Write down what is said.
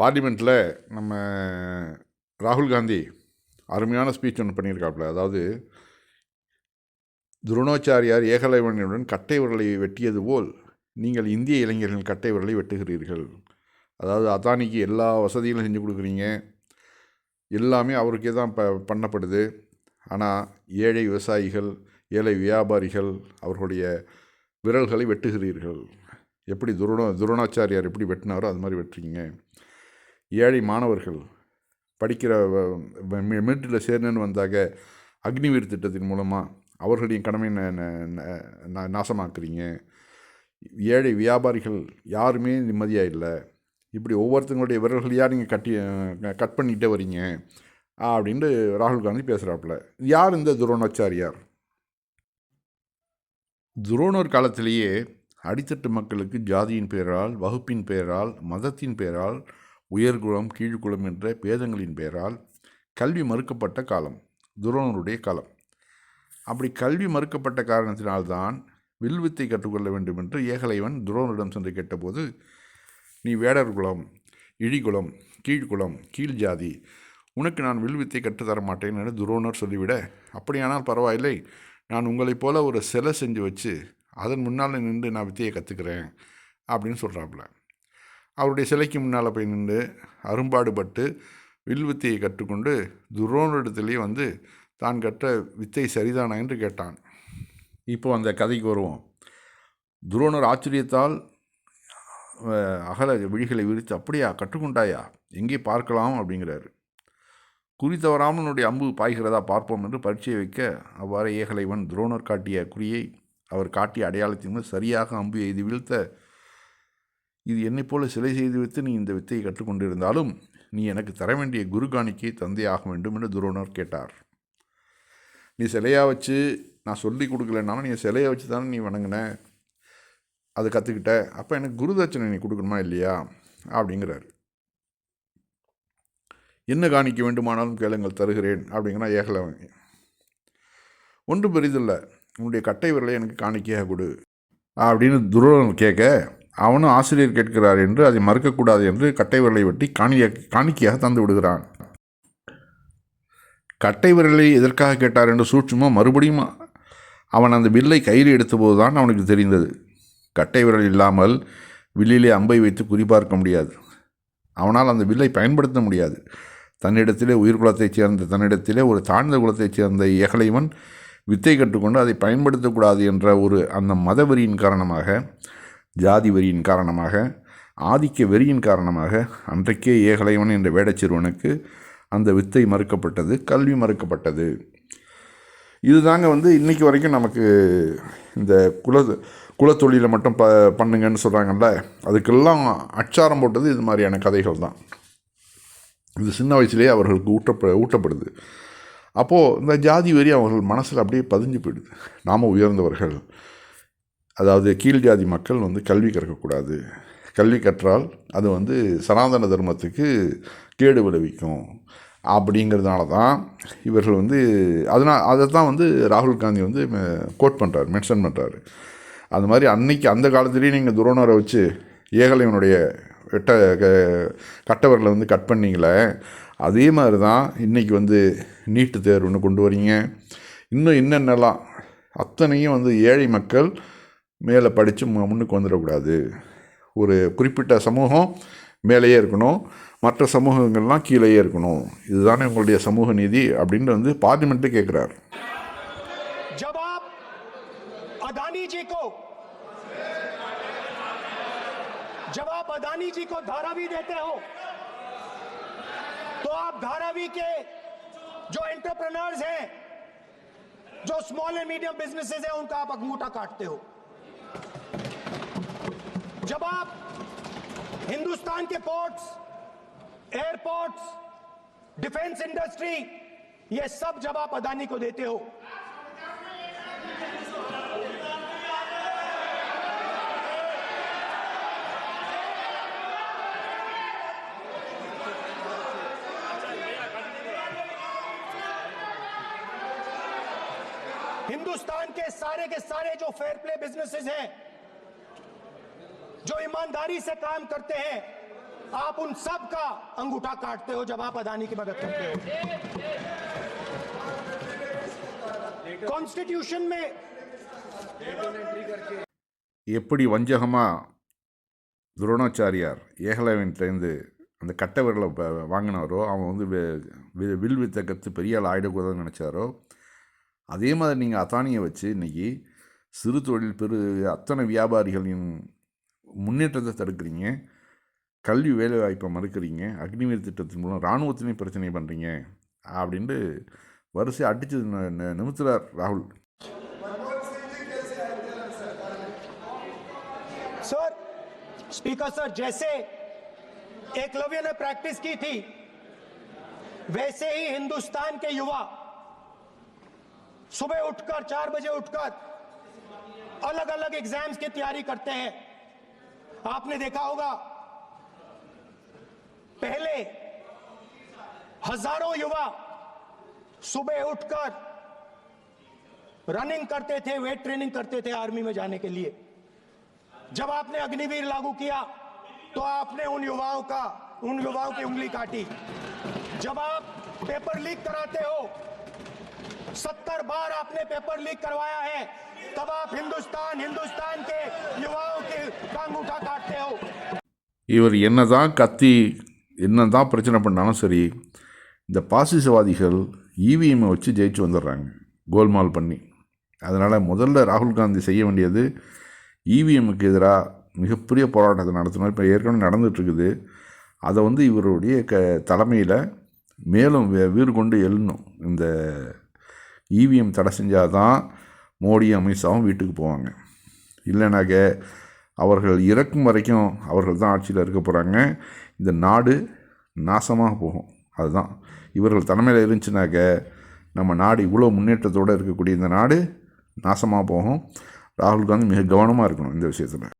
பார்லிமெண்ட்டில் நம்ம ராகுல் காந்தி அருமையான ஸ்பீச் ஒன்று பண்ணியிருக்காப்புல. அதாவது துரோணாச்சாரியார் ஏகலைவனுடன் கட்டை விரலை வெட்டியது போல் நீங்கள் இந்திய இளைஞர்கள் கட்டை விரலை வெட்டுகிறீர்கள். அதாவது அதானிக்கு எல்லா வசதிகளும் செஞ்சு கொடுக்குறீங்க. எல்லாமே அவருக்கே தான் ப பண்ணப்படுது. ஆனால் ஏழை விவசாயிகள் ஏழை வியாபாரிகள் அவர்களுடைய விரல்களை வெட்டுகிறீர்கள். எப்படி துரோண துரோணாச்சாரியார் எப்படி வெட்டினாரோ அது மாதிரி வெட்டுறீங்க. ஏழை மாணவர்கள் படிக்கிற மிலிட்டரியில் சேரணுன்னு வந்தாக அக்னிவீர் திட்டத்தின் மூலமாக அவர்களுடைய கடமை ந- ந- ந- நாசமாக்குறீங்க. ஏழை வியாபாரிகள் யாருமே நிம்மதியாக இல்லை. இப்படி ஒவ்வொருத்தங்களுடைய விரல்களையாக நீங்கள் கட்டி கட் பண்ணிகிட்டே வரீங்க அப்படின்ட்டு ராகுல் காந்தி பேசுகிறாப்புல யார் இந்த துரோணாச்சாரியார்? துரோணர் காலத்திலேயே அடித்தட்டு மக்களுக்கு ஜாதியின் பெயரால் வகுப்பின் பெயரால் மதத்தின் பெயரால் உயர்குலம் கீழ்குலம் என்ற பேதங்களின் பெயரால் கல்வி மறுக்கப்பட்ட காலம் துரோணருடைய காலம். அப்படி கல்வி மறுக்கப்பட்ட காரணத்தினால்தான் வில்வித்தை கற்றுக்கொள்ள வேண்டும் என்று ஏகலைவன் துரோணரிடம் சென்று கேட்டபோது நீ வேடர் குலம் இழிகுலம் கீழ்குலம் கீழ் ஜாதி உனக்கு நான் வில்வித்தை கற்றுத்தர மாட்டேன் என துரோணர் சொல்லிவிட அப்படியானால் பரவாயில்லை நான் உங்களைப் போல ஒரு சிலை செஞ்சு வச்சு அதன் முன்னால் நின்று நான் வித்தையை கற்றுக்கிறேன் அப்படின்னு சொல்கிறாப்புல அவருடைய சிலைக்கு முன்னால் போய் நின்று அரும்பாடுபட்டு வில் வித்தையை கற்றுக்கொண்டு துரோணரிடத்திலே வந்து தான் கற்ற வித்தை சரிதானா என்று கேட்டான். இப்போ அந்த கதைக்கு வருவோம். துரோணர் ஆச்சரியத்தால் அகல விழிகளை விரித்து அப்படியா கற்றுக்கொண்டாயா? எங்கே பார்க்கலாம்? அப்படிங்கிறாரு. குறி தவறாமல் உன்னுடைய அம்பு பாய்கிறதா பார்ப்போம் என்று பரீட்சை வைக்க அவ்வாறு ஏகலைவன் துரோணர் காட்டிய குறியை அவர் காட்டிய அடையாளத்தின் சரியாக அம்பு எய்து வீழ்த்த இது என்னைப் போல சிலை செய்து வைத்து நீ இந்த வித்தையை கற்றுக்கொண்டிருந்தாலும் நீ எனக்கு தர வேண்டிய குரு காணிக்கை தந்தையாக வேண்டும் என்று துரோணர் கேட்டார். நீ சிலையாக வச்சு நான் சொல்லி கொடுக்கலனாலும் நீ சிலையை வச்சு தானே நீ வணங்கின? அதை கற்றுக்கிட்ட அப்போ எனக்கு குருதட்சணை நீ கொடுக்கணுமா இல்லையா? அப்படிங்கிறாரு. என்ன காணிக்க வேண்டுமானாலும் கேளுங்கள் தருகிறேன் அப்படிங்கிறான் ஏகலவன். ஒன்றும் பெரிதில்லை. உன்னுடைய கட்டை விரலை எனக்கு காணிக்கையாக கொடு அப்படின்னு துரோணன் கேட்க அவனும் ஆசிரியர் கேட்கிறார் என்று அதை மறுக்கக்கூடாது என்று கட்டை விரலை வெட்டி காணிய காணிக்கையாக தந்து விடுகிறான். கட்டை விரலை எதற்காக கேட்டார் என்று சூட்சுமமாக மறுபடியும் அவன் அந்த வில்லை கையில் எடுத்தபோது தான் அவனுக்கு தெரிந்தது. கட்டை விரல் இல்லாமல் வில்லிலே அம்பை வைத்து குறிபார்க்க முடியாது. அவனால் அந்த வில்லை பயன்படுத்த முடியாது. தன்னிடத்திலே உயிர்குலத்தைச் சேர்ந்த தன்னிடத்திலே ஒரு தாழ்ந்த குலத்தைச் சேர்ந்த ஏகலைவன் வித்தை கற்றுக்கொண்டு அதை பயன்படுத்தக்கூடாது என்ற ஒரு அந்த மதவெறியின் காரணமாக ஜாதி வெறியின் காரணமாக ஆதிக்க வெறியின் காரணமாக அன்றைக்கே ஏகலைவன் என்ற வேடச்சிறுவனுக்கு அந்த வித்தை மறுக்கப்பட்டது கல்வி மறுக்கப்பட்டது. இதுதாங்க வந்து இன்றைக்கி வரைக்கும் நமக்கு இந்த குல குலத்தொழிலை மட்டும் ப பண்ணுங்கன்னு சொல்கிறாங்கல்ல அதுக்கெல்லாம் அச்சாரம் போட்டது இது மாதிரியான கதைகள் தான். இது சின்ன வயசுலேயே அவர்களுக்கு ஊட்டப்ப ஊட்டப்படுது. அப்போது இந்த ஜாதி வெறி அவர்கள் மனசில் அப்படியே பதிஞ்சு போயிடுது. நாம் உயர்ந்தவர்கள் அதாவது கீழ் ஜாதி மக்கள் வந்து கல்வி கற்கக்கூடாது. கல்வி கற்றால் அது வந்து சனாதன தர்மத்துக்கு கேடு விளைவிக்கும். அப்படிங்கிறதுனால தான் இவர்கள் வந்து அதனால் அதை தான் வந்து ராகுல் காந்தி வந்து கோட் பண்ணுறாரு மென்ஷன் பண்ணுறாரு அது மாதிரி அன்னைக்கு அந்த காலத்துலேயும் நீங்கள் துரோணரை வச்சு ஏகலைவனுடைய வெட்ட க- கட்டவரில் வந்து கட் பண்ணிங்களே அதே மாதிரி தான் இன்றைக்கி வந்து நீட்டு தேர்வுன்னு கொண்டு வரீங்க. இன்னும் என்னென்னலாம் அத்தனையும் வந்து ஏழை மக்கள் மேலே படித்து முன்னுக்கு வந்துடக்கூடாது ஒரு குறிப்பிட்ட சமூகம் மேலேயே இருக்கணும் மற்ற சமூகங்கள்லாம் கீழேயே இருக்கணும் இதுதானே உங்களுடைய சமூக நீதி அப்படின்னு வந்து பார்லிமெண்ட்டே கேட்குறாரு जब आप अदानी जी को जब आप अदानी जी को धारावी देते हो तो आप धारावी के जो एंटरप्रेन्योर्स हैं जो स्मॉल एंड मीडियम बिजनेसेस हैं उनका आप अंगूठा काटते हो जब आप हिंदुस्तान के पोर्ट्स एयरपोर्ट्स डिफेंस इंडस्ट्री ये सब जब आप अदानी को देते हो, हिंदुस्तान के सारे के सारे जो फेयर प्ले बिजनेसेस हैं जो ईमानदारी से काम करते हैं आप उन सब का अंगूठा काटते हो जब आप अदानी की मदद करते हो कॉन्स्टिट्यूशन में எப்படி வஞ்சகமாக துரோணாச்சாரியார் ஏகலவன்லேருந்து அந்த கட்டை விரலை ப- வாங்கினாரோ அவன் வந்து வி- வி- வில் வித்தை கற்று பெரிய ஆள் ஆகிடக்கூடாதுன்னு நினச்சாரோ அதே மாதிரி நீங்கள் அத்தானியை வச்சு இன்னைக்கு சிறு தொழில் பெரு அத்தனை வியாபாரிகளின் முன்னேற்றத்தை தடுக்கிறீங்க கல்வி வேலைவாய்ப்பை மறுக்கிறீங்க அக்னிவீர் திட்டத்தின் மூலம் இராணுவத்தினையும் பிரச்சனை பண்ணுறீங்க அப்படின்ட்டு வரிசை அடித்து நிமித்துறார் ராகுல் सर स्पीकर सर जैसे एकलव्य ने प्रैक्टिस की थी वैसे ही हिंदुस्तान के युवा सुबह उठकर चार बजे उठकर अलग अलग एग्जाम्स की तैयारी करते हैं आपने देखा होगा। पहले हज़ारों युवा सुबह उठकर रनिंग करते थे वेट ट्रेनिंग करते थे आर्मी में जाने के लिए। जब आपने अग्निवीर लागू किया तो आपने उन युवाओं का, उन युवाओं की उंगली काटी। जब आप पेपर लीक कराते हो सत्तर बार आपने पेपर लीक करवाया है तब आप हिंदुस्तान हिंदुस्तान के युवाओं के का अंगूठा काटते हो இவர் என்னதான் கத்தி என்னதான் பிரச்சனை பண்ணாலும் சரி இந்த பாசிசவாதிகள் இவிஎம்மை வச்சு ஜெயிச்சு வந்துடுறாங்க கோல்மால் பண்ணி அதனால் முதல்ல ராகுல் காந்தி செய்ய வேண்டியது இவிஎம்முக்கு எதிராக மிகப்பெரிய போராட்டத்தை நடத்தணும் இப்போ ஏற்கனவே நடந்துகிட்ருக்குது அதை வந்து இவருடைய க தலைமையில் மேலும் வே- வீறு கொண்டு எழணும் இந்த இவிஎம் தடை செஞ்சால் தான் மோடி அமித்ஷாவும் வீட்டுக்கு போவாங்க. இல்லைனாக்க அவர்கள் இறக்கும் வரைக்கும் அவர்கள் தான் ஆட்சியில் இருக்க போகிறாங்க இந்த நாடு நாசமாக போகும். அதுதான். இவர்கள் தலைமையில் இருந்துச்சுனாக்க நம்ம நாடு இவ்வளோ முன்னேற்றத்தோடு இருக்கக்கூடிய இந்த நாடு நாசமாக போகும். ராகுல் காந்தி மிக கவனமாக இருக்கணும் இந்த விஷயத்தில்.